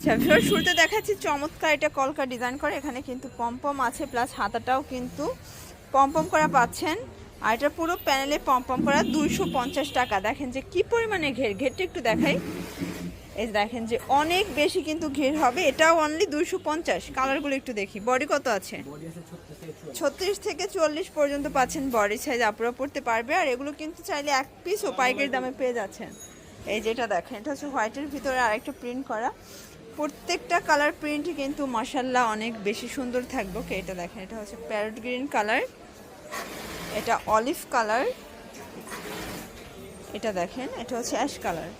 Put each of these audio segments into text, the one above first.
আচ্ছা শুরুতে দেখাচ্ছি চমৎকার এটা কলকা ডিজাইন করে। এখানে কিন্তু পম্পম আছে প্লাস হাতাটাও কিন্তু পম্পম করা পাচ্ছেন। আর এটা পুরো প্যানেলে পম্পম করা, দুইশো পঞ্চাশ টাকা। দেখেন যে কি পরিমাণে ঘের। ঘেরটা একটু দেখাই। এই দেখেন যে অনেক বেশি কিন্তু ঘের হবে। এটাও অনলি দুইশো পঞ্চাশ। কালারগুলো একটু দেখি। বডি কত আছে? ছত্রিশ থেকে চল্লিশ পর্যন্ত পাচ্ছেন বডি সাইজ আপনারা পড়তে পারবে। আর এগুলো কিন্তু চাইলে এক পিস ও পাইকারি দামে পেয়ে যাচ্ছেন। এই যেটা দেখেন, এটা হচ্ছে হোয়াইটের ভিতরে আরেকটা প্রিন্ট করা। প্রত্যেকটা কালার প্রিন্টই কিন্তু মশাল্লা অনেক বেশি সুন্দর থাকবে। ওকে এটা দেখেন, এটা হচ্ছে প্যারট গ্রিন কালার এটা অলিভ কালার এটা দেখেন, এটা হচ্ছে অ্যাশ কালার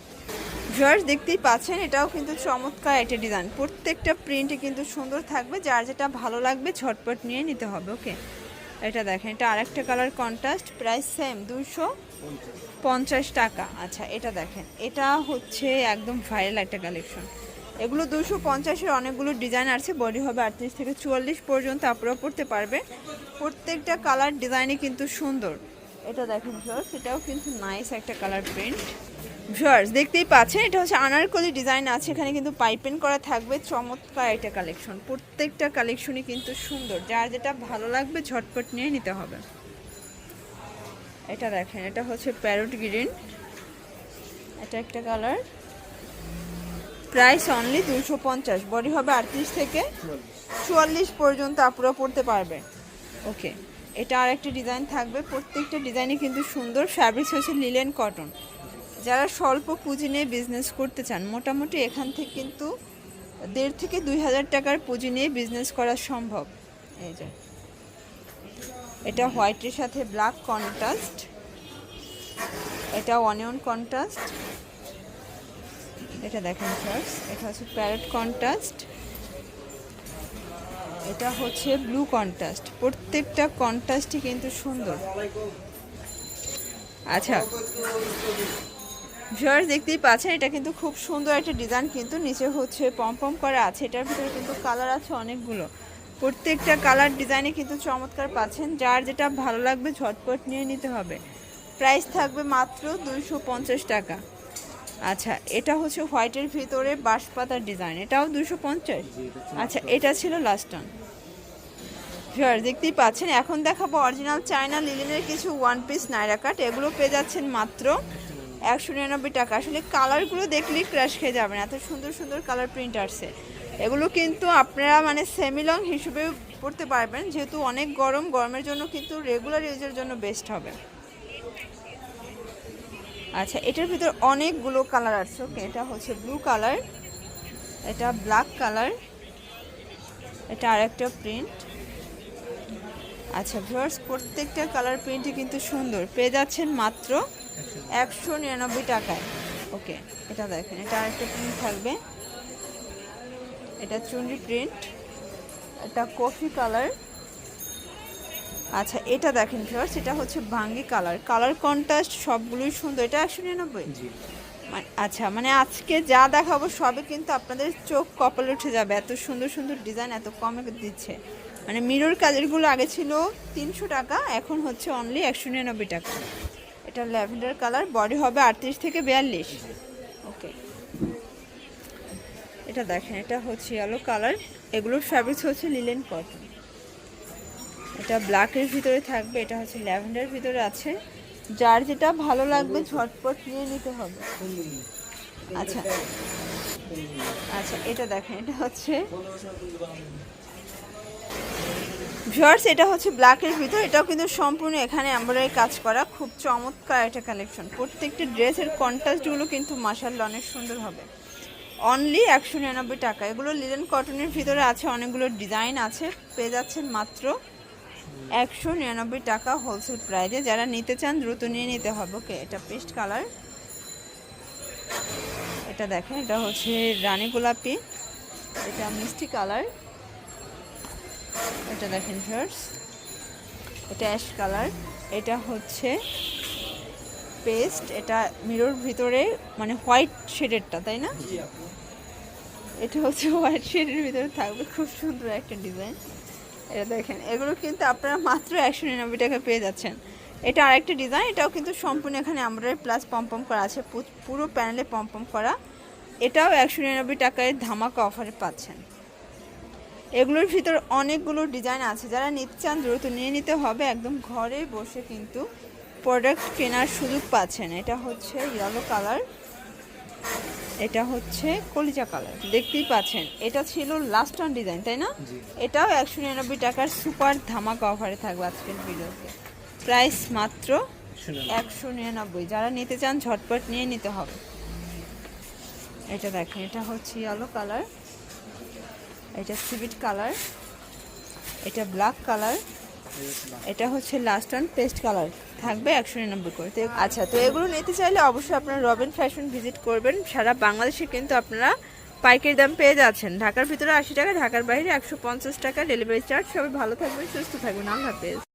ভিউয়ার্স দেখতেই পাচ্ছেন, এটাও কিন্তু চমৎকার একটা ডিজাইন প্রত্যেকটা প্রিন্টে কিন্তু সুন্দর থাকবে, যার যেটা ভালো লাগবে ঝটপট নিয়ে নিতে হবে ওকে এটা দেখেন, এটা আরেকটা কালার কন্ট্রাস্ট প্রাইস সেম দুশো পঞ্চাশ টাকা। আচ্ছা এটা দেখেন, এটা হচ্ছে একদম ভাইরাল একটা কালেকশন এগুলো দুশো পঞ্চাশের অনেকগুলো ডিজাইন আছে বডি হবে আটত্রিশ থেকে চুয়াল্লিশ পর্যন্ত আপনারা পড়তে পারবে। প্রত্যেকটা কালার ডিজাইনই কিন্তু সুন্দর। এটা দেখেন ভিউয়ার্স এটাও কিন্তু নাইস একটা কালার প্রিন্ট ভিউয়ার্স দেখতেই পাচ্ছেন, এটা হচ্ছে আনারকলি ডিজাইন আছে। এখানে কিন্তু পাইপেন করা থাকবে, চমৎকার একটা কালেকশন প্রত্যেকটা কালেকশনই কিন্তু সুন্দর। যার যেটা ভালো লাগবে, ঝটপট নিয়ে নিতে হবে। এটা দেখেন, এটা হচ্ছে প্যারট গ্রিন এটা একটা কালার প্রাইস অনলি দুশো পঞ্চাশ। বডি হবে আটত্রিশ থেকে চুয়াল্লিশ পর্যন্ত আপুরা পড়তে পারবে। ওকে এটা আর একটা ডিজাইন থাকবে। প্রত্যেকটা ডিজাইনই কিন্তু সুন্দর। ফ্যাব্রিক্স হচ্ছে লিলেন কটন যারা স্বল্প পুঁজি নিয়ে বিজনেস করতে চান, মোটামুটি এখান থেকে কিন্তু দেড় থেকে দুই হাজার টাকার পুঁজি নিয়ে বিজনেস করা সম্ভব। এই যে। এটা হোয়াইটের সাথে ব্ল্যাক কন্ট্রাস্ট এটা অনিয়ন কন্ট্রাস্ট এটা দেখেন ফার্স্ট এটা হচ্ছে প্যারেট কন্ট্রাস্ট এটা হচ্ছে ব্লু কন্ট্রাস্ট প্রত্যেকটা কন্ট্রাস্টই কিন্তু সুন্দর। আচ্ছা ভিউয়ার্স দেখতেই পাচ্ছেন, এটা কিন্তু খুব সুন্দর একটা ডিজাইন কিন্তু নিচে হচ্ছে পম করা আছে। এটার ভিতরে কিন্তু কালার আছে অনেকগুলো। প্রত্যেকটা কালার ডিজাইনে কিন্তু চমৎকার পাচ্ছেন। যার যেটা ভালো লাগবে ঝটপট নিয়ে নিতে হবে। প্রাইস থাকবে মাত্র দুইশো পঞ্চাশ টাকা। আচ্ছা এটা হচ্ছে হোয়াইটের ভিতরে বাঁশপাতার ডিজাইন এটাও দুশো পঞ্চাশ? আচ্ছা এটা ছিল লাস্ট অন ভিউয়ার দেখতেই পাচ্ছেন এখন দেখাবো অরিজিনাল চায়না লিলিনের কিছু ওয়ান পিস নাইরা কাট এগুলো পেয়ে যাচ্ছেন মাত্র একশো নিরানব্বই টাকা। আসলে কালারগুলো দেখলেই ক্র্যাশ খেয়ে যাবেন এত সুন্দর সুন্দর কালার প্রিন্ট আসছে। এগুলো কিন্তু আপনারা মানে সেমিলং হিসেবে পড়তে পারবেন যেহেতু অনেক গরম গরমের জন্য কিন্তু রেগুলার ইউজের জন্য বেস্ট হবে। আচ্ছা এটার ভিতর অনেকগুলো কালার আছে, ওকে? এটা হচ্ছে ব্লু কালার, এটা ব্ল্যাক কালার, এটা আরেকটা প্রিন্ট। আচ্ছা ভিউয়ার্স, প্রত্যেকটা কালার প্রিন্টই কিন্তু সুন্দর। পেয়ে যাচ্ছেন মাত্র একশো নিরানব্বই টাকায়। ওকে, এটা দেখেন, এটা আরেকটা প্রিন্ট থাকবে। এটা চুনরি প্রিন্ট, এটা কফি কালার। আচ্ছা এটা দেখেন ভিউয়ার্স এটা হচ্ছে ভাঙ্গি কালার কালার কন্ট্রাস্ট সবগুলোই সুন্দর। এটা একশো নিরানব্বই? মানে আচ্ছা মানে আজকে যা দেখাবো সবই কিন্তু আপনাদের চোখ কপালে উঠে যাবে। এত সুন্দর সুন্দর ডিজাইন এত কমে দিচ্ছে। মানে মিরর কাজেরগুলো আগে ছিল তিনশো টাকা এখন হচ্ছে অনলি একশো নিরানব্বই টাকা। এটা ল্যাভেন্ডার কালার বডি হবে আটত্রিশ থেকে বিয়াল্লিশ। ওকে। এটা দেখেন এটা হচ্ছে ইয়েলো কালার এগুলোর ফ্যাব্রিক্স হচ্ছে লিলেন কটন এটা ব্ল্যাকের ভিতরে থাকবে, এটা হচ্ছে ল্যাভেন্ডার ভিতরে আছে। যার যেটা ভালো লাগবে, ঝটপট নিয়ে নিতে হবে। আচ্ছা। আচ্ছা এটা দেখেন, এটা হচ্ছে ভিউয়ার্স, এটা হচ্ছে ব্ল্যাকের ভিতর। এটাও কিন্তু সম্পূর্ণ এখানে এমব্রয়ডারি কাজ করা। খুব চমৎকার একটা কালেকশন প্রত্যেকটি ড্রেসের কন্ট্রাস্টগুলো কিন্তু মাসাল্লা অনেক সুন্দর হবে। অনলি একশো নিরানব্বই টাকা। এগুলো লিলেন কটনের ভিতরে আছে, অনেকগুলো ডিজাইন আছে। পেয়ে যাচ্ছেন মাত্র একশো নিরানব্বই টাকা হোলসেল প্রাইসে যারা নিতে চান দ্রুত নিয়ে নিতে হবে ওকে? এটা পেস্ট কালার। এটা দেখেন এটা হচ্ছে রানী গোলাপি। এটা মিষ্টি কালার। এটা দেখেন ফার্স এটা অ্যাশ কালার। এটা হচ্ছে পেস্ট। এটা মিরর ভিতরে মানে হোয়াইট শেডেরটা তাই না? এটা হচ্ছে হোয়াইট শেডের ভিতরে থাকবে। খুব সুন্দর একটা ডিজাইন। এটা দেখেন, এগুলো কিন্তু আপনারা মাত্র একশো নিরানব্বই টাকা পেয়ে যাচ্ছেন। এটা আরেকটা ডিজাইন এটাও কিন্তু সম্পূর্ণ এখানে আমরা প্লাস পম্পম করা আছে পুরো প্যানেলে পম্পম করা। এটাও একশো নিরানব্বই টাকায় ধামাকা অফারে পাচ্ছেন। এগুলোর ভিতর অনেকগুলো ডিজাইন আছে, যারা নিতে চান দ্রুত নিয়ে নিতে হবে, একদম ঘরে বসে কিন্তু প্রোডাক্ট কেনার সুযোগ পাচ্ছেন। এটা হচ্ছে ইয়েলো কালার এটা হচ্ছে কলিজা কালার। দেখতেই পাচ্ছেন এটা ছিল লাস্ট অন ডিজাইন তাই না? এটাও একশো নিরানব্বই টাকার সুপার ধামাকা অফারে থাকবে আজকের ভিডিওতে। প্রাইস মাত্র একশো নিরানব্বই। যারা নিতে চান ঝটপট নিয়ে নিতে হবে। এটা দেখেন এটা হচ্ছে ইয়েলো কালার এটা সিভিট কালার এটা ব্ল্যাক কালার এটা হচ্ছে লাস্ট ওয়ান পেস্ট কালার থাকবে একশো নিরানব্বই করে। তো আচ্ছা তো এগুলো নিতে চাইলে অবশ্যই আপনারা রবিন ফ্যাশন ভিজিট করবেন। সারা বাংলাদেশে কিন্তু আপনারা পাইকারি দাম পেয়ে যাচ্ছেন। ঢাকার ভিতরে আশি টাকা, ঢাকার বাইরে একশো পঞ্চাশ টাকা ডেলিভারি চার্জ সবাই ভালো থাকবেন, সুস্থ থাকবেন। আল্লাহ হাফেজ।